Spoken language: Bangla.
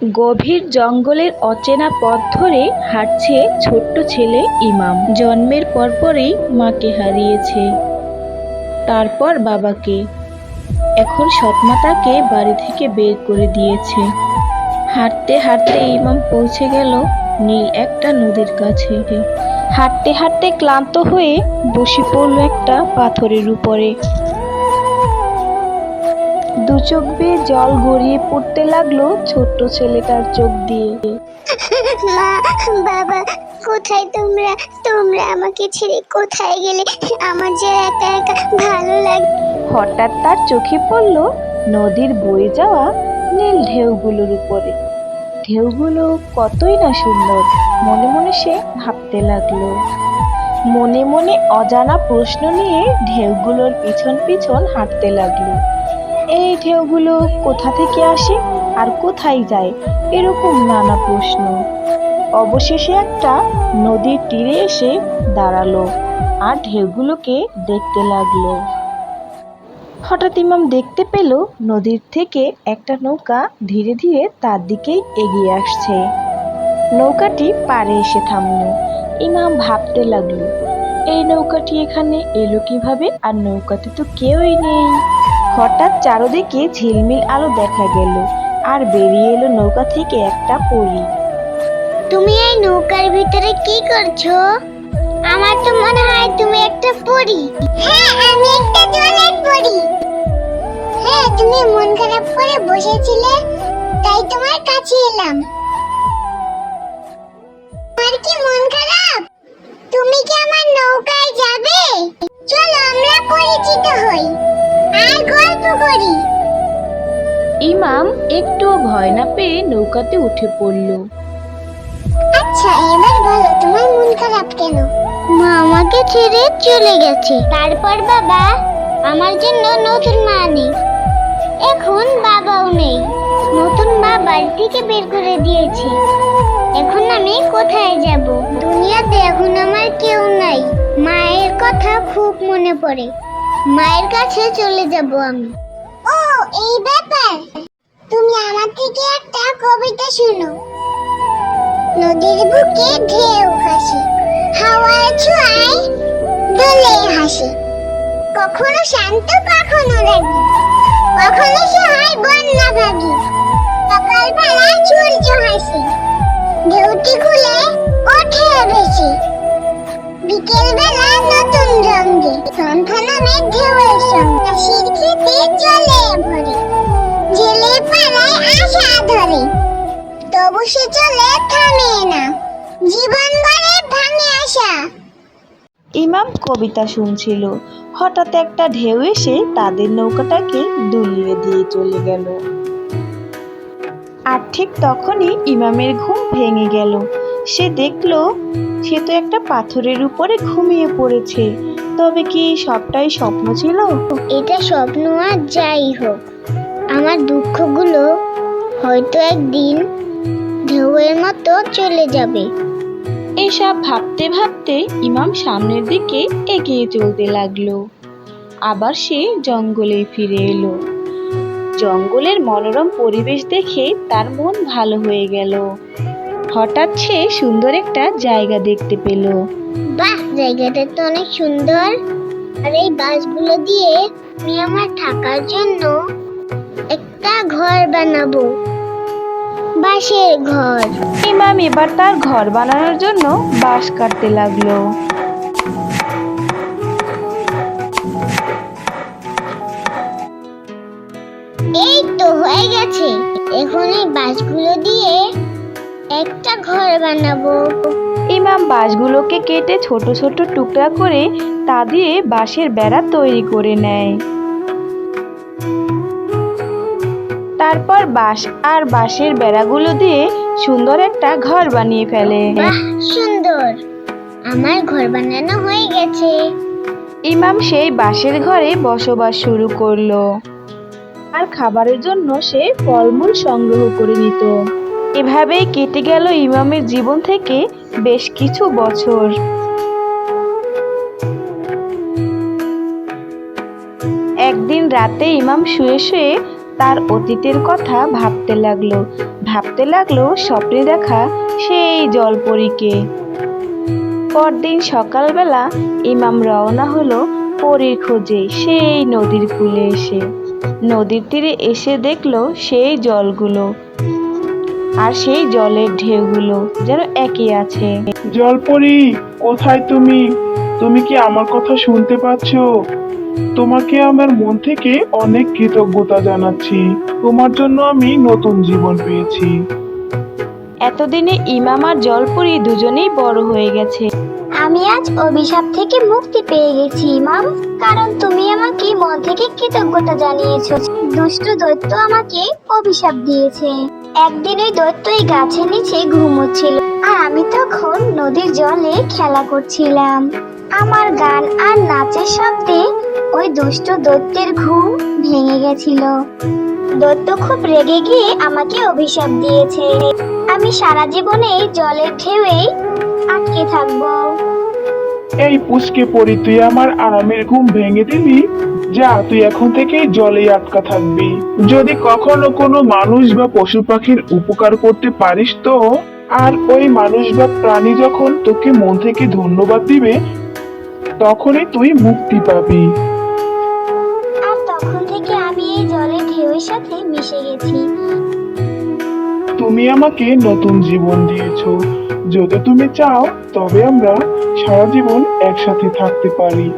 গভীর জঙ্গলের অচেনা পথ ধরে হাঁটছে ছোট্ট ছেলে ইমাম। জন্মের পরপরই মাকে হারিয়েছে, তারপর বাবাকে। এখন সৎমা তাকে বাড়ি থেকে বের করে দিয়েছে। হাঁটতে হাঁটতে ইমাম পৌঁছে গেল নীল একটা নদীর কাছে। হাঁটতে হাঁটতে ক্লান্ত হয়ে বসে পড়ল একটা পাথরের উপরে। দু চোখ বেয়ে জল গড়িয়ে পড়তে লাগল ছোট্ট ছেলেটার চোখ দিয়ে। মা বাবা কোথায় তোমরা? তোমরা আমাকে ছেড়ে কোথায় গেলে? আমার যে একা একা ভালো লাগে হঠাৎ তার চোখে পড়ল নদীর বয়ে যাওয়া নীল ঢেউগুলোর উপরে। ঢেউগুলো কতই না সুন্দর মনে মনে সে ভাবতে লাগল। মনে মনে অজানা প্রশ্ন নিয়ে ঢেউগুলোর পিছন পিছন হাঁটতে লাগল। এই ঢেউগুলো কোথা থেকে আসে আর কোথায় যায় এরকম নানা প্রশ্ন। অবশেষে একটা নদীর তীরে এসে দাঁড়াল আর ঢেউগুলোকে দেখতে লাগল। হঠাৎ ইমাম দেখতে পেল নদীর থেকে একটা নৌকা ধীরে ধীরে তার দিকেই এগিয়ে আসছে। নৌকাটি পাড়ে এসে থামল। ইমাম ভাবতে লাগল, এই নৌকাটি এখানে এলো কীভাবে? আর নৌকাতে তো কেউই নেই। হঠাৎ চারদিকে ঝিলমিল আলো দেখা গেল আর বেরিয়ে এলো নৌকা থেকে একটা পরী। তুমি এই নৌকার ভিতরে কি করছ? আমার তো মনে হয় তুমি একটা পরী। হ্যাঁ আমি একটা জলের হ্যাঁ তুমি মন খারাপ করে বসেছিলে, তাই তোমার কাছে এলাম। তোমার কি মন খারাপ? তুমি কি আমার নৌকায় যাবে? ইমাম একটুও ভয় না পেয়ে নৌকাতে উঠে পড়ল। আচ্ছা এবার বলো, তোমার মন খারাপ কেন? মা আমাকে ছেড়ে চলে গেছে। তারপর বাবা, আমার জন্য নতুন মা নেই। এখন বাবাও নেই। নতুন মা বাড়ি থেকে বের করে দিয়েছে। এখন আমি কোথায় যাব? দুনিয়াতে এখন আমার কেউ নাই। মায়ের কথা খুব মনে পড়ে। মায়ের কাছে চলে যাব আমি। এই ব্যাপার। তুমি আমার থেকে একটা কবিতা শোনো। নদীর বুকে ঢেউ হাসে হাওয়ার ছোঁয়ায় দোলে হাসে। কখনো শান্ত, কখনো রাগি। কখনো সে হয় বন্যা ভাগি। সকাল বেলায় সূর্য হাসে ঢেউটি খুলে ওঠে বেশি বিকেল বেলা নতুন রঙে, সন্ধ্যা নামে ঢেউয়ের সঙ্গে। হাসির খেতে জলে ধরে তবু সে চলে থামে না। জীবন ভরে ভাঙে আসা ইমাম কবিতা শুনছিল। হঠাৎ একটা ঢেউ এসে তাদের নৌকাটাকে দুলিয়ে দিয়ে চলে গেল। আর ঠিক তখনই ইমামের ঘুম ভেঙে গেল। সে দেখল সে তো একটা পাথরের উপরে ঘুমিয়ে পড়েছে। তবে কি সবটাই স্বপ্ন ছিল? এটা স্বপ্ন আর যাই হোক আমার দুঃখগুলো হয়তো একদিন ঢেউয়ের মতো চলে যাবে। এসব ভাবতে ভাবতে ইমাম সামনের দিকে এগিয়ে চলতে লাগল। আবার সে জঙ্গলে ফিরে এলো। জঙ্গলের মনোরম পরিবেশ দেখে তার মন ভালো হয়ে গেল। হঠাৎ সে সুন্দর একটা জায়গা দেখতে পেল। বাহ জায়গাটা তো অনেক সুন্দর। আর এই বাসগুলো দিয়ে আমি আমার থাকার জন্য একটা ঘর বানাবো। বাঁশের ঘর। ইমাম এবার তার ঘর বানানোর জন্য বাঁশ কাটতে লাগল। এই তো হয়ে গেছে। এখন এই বাঁশগুলো দিয়ে একটা ঘর বানাবো। ইমাম বাঁশগুলোকে কেটে ছোট ছোট টুকরা করে তা দিয়ে বাঁশের বেড়া তৈরি করে নেয়। তারপর বাঁশ আর বাঁশের বেড়াগুলো দিয়ে সুন্দর একটা ঘর বানিয়ে ফেলে। বাহ সুন্দর। আমার ঘর বানানো হয়ে গেছে। ইমাম সেই বাঁশের ঘরে বসবাস শুরু করল আর খাবারের জন্য সে ফলমূল সংগ্রহ করে নিত। এভাবেই কেটে গেল ইমামের জীবন থেকে বেশ কিছু বছর। একদিন রাতে ইমাম শুয়ে শুয়ে তার অতীতের কথা ভাবতে লাগল। ভাবতে লাগল স্বপ্নে দেখা সেই জলপরীকে। পরদিন সকালবেলা ইমাম রওনা হলো পরীর খোঁজে সেই নদীর কূলে এসে। নদীর তীরে এসে দেখল সেই জলগুলো আর সেই জলের ঢেউগুলো যেন একই আছে। জলপরি, কোথায় তুমি? তুমি কি আমার কথা শুনতে পাচ্ছ? তোমাকে আমার মন থেকে অনেক কৃতজ্ঞতা জানাচ্ছি। তোমার জন্য আমি নতুন জীবন পেয়েছি। এতদিনে ইমাম আর জলপরি দুজনেই বড় হয়ে গেছে। আমি আজ অভিশাপ থেকে মুক্তি পেয়ে গেছি ইমাম। কারণ তুমি আমাকে মন থেকে কৃতজ্ঞতা জানিয়েছো। দুষ্ট দৈত্য আমাকে অভিশাপ দিয়েছে। একদিন ওই দৈত্য এই গাছের নিচে ঘুমোচ্ছিল। আর আমি তখন নদীর জলে খেলা করছিলাম। আমার গান আর নাচের শব্দে ওই দুষ্ট দৈত্যের ঘুম ভেঙে গেছিল। দৈত্য খুব রেগে গিয়ে আমাকে অভিশাপ দিয়েছে। আমি সারা জীবনে জলের ঢেউয়েই আটকে থাকব। এই পুষ্কে পরি, তুই আমার আরামের ঘুম ভেঙে দিলি যা তুই এখন থেকে জলে আটকা থাকবি। যদি কখনো কোনো মানুষ বা পশু পাখির উপকার করতে পারিস তো, আর ওই মানুষ বা প্রাণী যখন তোকে মন থেকে ধন্যবাদ দিবে তখনই তুই মুক্তি পাবি। আর তখন থেকে আমি এই জলের ঢেউয়ের সাথে মিশে গেছি। তুমি আমাকে নতুন জীবন দিয়েছ। যদি তুমি চাও তবে আমরা সারা জীবন একসাথে থাকতে পারি।